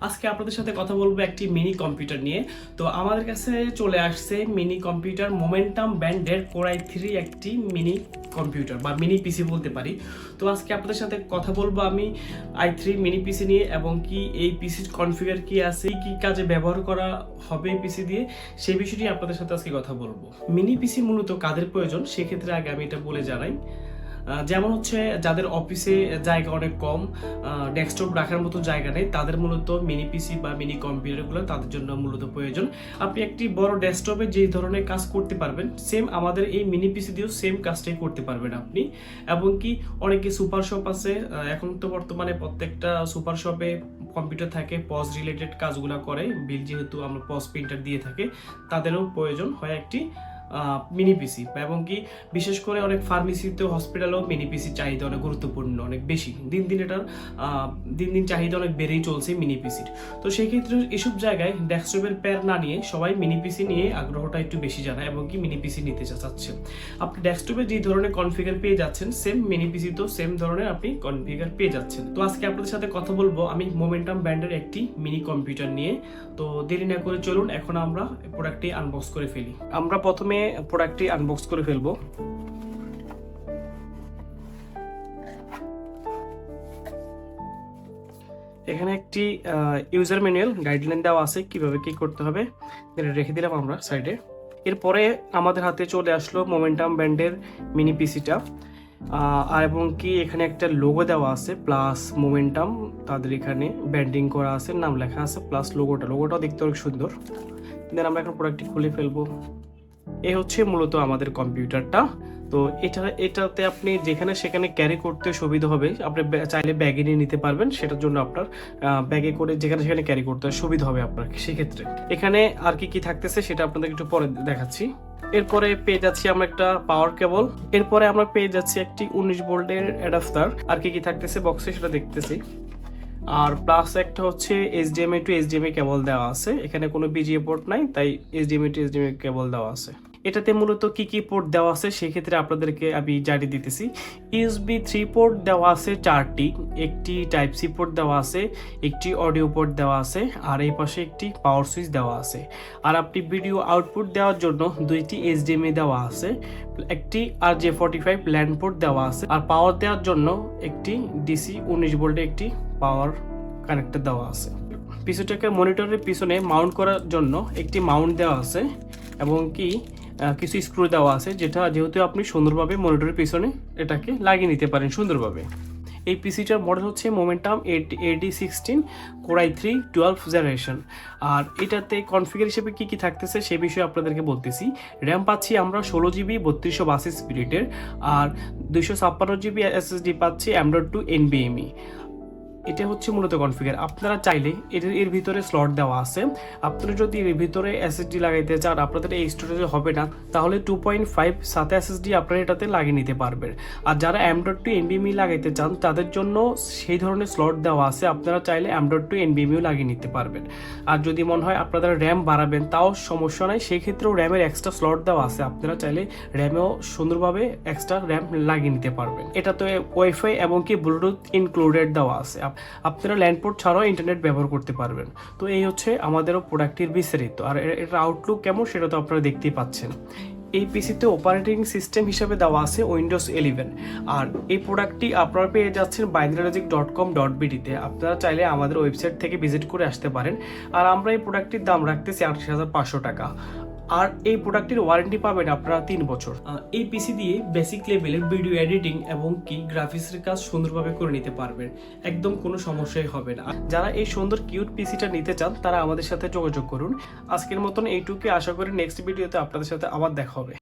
আজকে আপনাদের সাথে কথা বলব একটি মিনি কম্পিউটার নিয়ে। তো আমাদের কাছে চলে আসছে মিনি কম্পিউটার মোমেন্টাম ব্যান্ডের কোরাই থ্রি একটি মিনি কম্পিউটার বা মিনি পিসি বলতে পারি। তো আজকে আপনাদের সাথে কথা বলব আমি আই থ্রি মিনি পিসি নিয়ে এবং কি এই পিসির কনফিগার কি আছে, কি কাজে ব্যবহার করা হবে পিসি দিয়ে সেই বিষয়টি আপনাদের সাথে আজকে কথা বলব। মিনি পিসি মূলত কাদের প্রয়োজন? সেক্ষেত্রে আগে আমি এটা বলে জানাই। যেমন হচ্ছে যাদের অফিসে জায়গা অনেক কম ডেস্কটপ রাখার মতো জায়গা নেই, তাদের মূলত মিনি পিসি বা মিনি কম্পিউটারগুলো তাদের জন্য মূলত প্রয়োজন। আপনি একটি বড় ডেস্কটপে যে ধরনের কাজ করতে পারবেন সেম আমাদের এই মিনি পিসি দিয়েও সেম কাজটাই করতে পারবেন আপনি। এবং কি অনেকে সুপার শপ আছে এখন তো বর্তমানে প্রত্যেকটা সুপার শপে কম্পিউটার থাকে পজ রিলেটেড কাজগুলো করে বিল যেহেতু আমরা পজ প্রিন্টার দিয়ে থাকে, তাদেরও প্রয়োজন হয় একটি মিনি পিসি এবং কি বিশেষ করে অনেক ফার্মেসিতে হসপিটালেও মিনি পিসি চাহিদা অনেক গুরুত্বপূর্ণ, অনেক বেশি। দিন দিন এটার দিন দিন চাহিদা অনেক বেড়েই চলছে মিনি পিসির তো সেই ক্ষেত্রে এসব জায়গায় ডেস্কটপের প্যার না নিয়ে সবাই মিনি পিসি নিয়ে আগ্রহটা একটু বেশি জানায় এবং কি মিনি পিসি নিতে চাচ্ছে। আপনি ডেস্কটপে যে ধরনের কনফিগার পেয়ে যাচ্ছেন সেম মিনি পিসিতেও সেম ধরনের আপনি কনফিগার পেয়ে যাচ্ছেন। তো আজকে আপনাদের সাথে কথা বলব আমি মোমেন্টাম ব্যান্ডের একটি মিনি কম্পিউটার নিয়ে। তো দেরি না করে চলুন, এখন আমরা প্রোডাক্টটি আনবক্স করে ফেলি। আমরা প্রথমে প্রোডাক্টটি আনবক্স করে ফেলব। এখানে একটি ইউজার ম্যানুয়াল গাইডলাইন দেওয়া আছে কীভাবে কি করতে হবে। এটা রেখে দিলাম আমরা সাইডে এরপরে আমাদের হাতে চলে আসলো মোমেন্টাম ব্যান্ডের মিনি পিসিটা আর এবং কি এখানে একটা লোগো দেওয়া আছে প্লাস মোমেন্টাম তাদের এখানে ব্যান্ডিং করা আছে, নাম লেখা আছে প্লাস লোগোটা লোগোটাও দেখতে অনেক সুন্দর। দেন আমরা এখন প্রোডাক্টটি খুলে ফেলব। এই হচ্ছে মূলত আমাদের কম্পিউটারটা। তো এটা, এটাতে আপনি যেখানে সেখানে ক্যারি করতে সুবিধা হবে, আপনি চাইলে ব্যাগে নিয়ে নিতে পারবেন, সেটার জন্য আপনার ব্যাগে করে যেখানে সেখানে ক্যারি করতে সুবিধা হবে আপনার সেক্ষেত্রে। এখানে আর কি কি থাকতেছে সেটা আপনাদের একটু পরে দেখাচ্ছি। এরপরে পেয়ে যাচ্ছি আমরা একটা পাওয়ার কেবল এরপরে আমরা পেয়ে যাচ্ছি একটি উনিশ ভোল্টের অ্যাডাপ্টার আর কি কি থাকতেছে বক্সে সেটা দেখতেছি। আর প্লাস একটা হচ্ছে এইচডিএমআই টু এইচডিএমআই কেবল দেওয়া আছে। এখানে কোনো বিজিএ পোর্ট নাই, তাই এইচডিএমআই টু এইচডিএমআই কেবল দেওয়া আছে। এটাতে মূলত কি কি পোর্ট দেওয়া আছে, সেক্ষেত্রে আপনাদেরকে আমি জানিয়ে দিতেছি। ইউএসবি থ্রি পোর্ট দেওয়া আছে চারটি, একটি টাইপ সি পোর্ট দেওয়া আছে, একটি অডিও পোর্ট দেওয়া আছে, আর এই পাশে একটি পাওয়ার সুইচ দেওয়া আছে। আর আপনি ভিডিও আউটপুট দেওয়ার জন্য দুইটি এইচডিএমআই দেওয়া আছে, একটি R J forty five LAN port দেওয়া আছে, আর পাওয়ার দেওয়ার জন্য একটি ডিসি উনিশ ভোল্টের একটি পাওয়ার কানেক্টর দেওয়া আছে। পিছুটাকে মনিটরের পিছনে মাউন্ট করার জন্য একটি মাউন্ট দেওয়া আছে, এবং কি কিছু স্ক্রু দেওয়া আছে, যেটা যেহেতু আপনি সুন্দরভাবে মনিটরের পিছনে এটাকে লাগিয়ে নিতে পারেন সুন্দরভাবে। এই পিসিটার মডেল হচ্ছে momentum AD sixteen core i three twelve generation আর এটাতে কনফিগার হিসেবে কী কী থাকতেছে সে বিষয়ে আপনাদেরকে বলতেছি। র্যাম পাচ্ছি আমরা ষোলো জিবি বত্রিশশো বাসি স্পিরিটের আর দুইশো ছাপ্পান্ন জিবি এসএসডি পাচ্ছি অ্যান্ড্রয়েড টু এনবিএমই এটা হচ্ছে মূলত কনফিগার আপনারা চাইলে এর এর ভিতরে স্লট দেওয়া আছে। আপনারা যদি এর ভিতরে এসএসডি লাগাইতে চান, আপনাদের এই স্টোরেজে হবে না, তাহলে টু পয়েন্ট ফাইভ সাথে এসএসডি আপনারা এটাতে লাগিয়ে নিতে পারবেন। আর যারা অ্যামডট টু এনবিএমই লাগাইতে চান, তাদের জন্য সেই ধরনের স্লট দেওয়া আছে। আপনারা চাইলে অ্যামডট টু এনবিএমইও লাগিয়ে নিতে পারবেন। আর যদি মনে হয় আপনারা র্যাম বাড়াবেন, তাও সমস্যা নাই। সেই ক্ষেত্রেও র্যামের এক্সট্রা স্লট দেওয়া আছে। আপনারা চাইলে র্যামেও সুন্দরভাবে এক্সট্রা র্যাম লাগিয়ে নিতে পারবেন। এটা তো ওয়াইফাই এবং কি ব্লুটুথ ইনক্লুডেড দেওয়া আছে। আপ- আপনারা ল্যান্ডপোর্ট ছাড়াও ইন্টারনেট ব্যবহার করতে পারবেন। তো এই হচ্ছে আমাদেরও প্রোডাক্টটির বিস্তারিত। আর এর- আউটলুক কেমন সেটা তো আপনারা দেখতেই পাচ্ছেন। এই পিসিতে অপারেটিং সিস্টেম হিসাবে দেওয়া আছে উইন্ডোজ ইলেভেন আর এই প্রোডাক্টটি আপনারা পেয়ে যাচ্ছেন বাইন্দ্রালজিক ডট কম ডট বিডিতে আপনারা চাইলে আমাদের ওয়েবসাইট থেকে ভিজিট করে আসতে পারেন। আর আমরা এই প্রোডাক্টটির দাম রাখতেছি আটত্রিশ হাজার পাঁচশো টাকা। আর এই প্রোডাক্টের ওয়ারেন্টি পাবেন আপনারা তিন বছর। এই পিসি দিয়ে বেসিক লেভেলের ভিডিও এডিটিং এবং কি গ্রাফিক্সের কাজ সুন্দরভাবে করে নিতে পারবেন। একদম কোনো সমস্যাই হবে না। যারা এই সুন্দর কিউট পিসিটা নিতে চান, তারা আমাদের সাথে যোগাযোগ করুন। আজকের মতন এইটুকু আশা করি নেক্সট ভিডিওতে আপনাদের সাথে আবার দেখা হবে।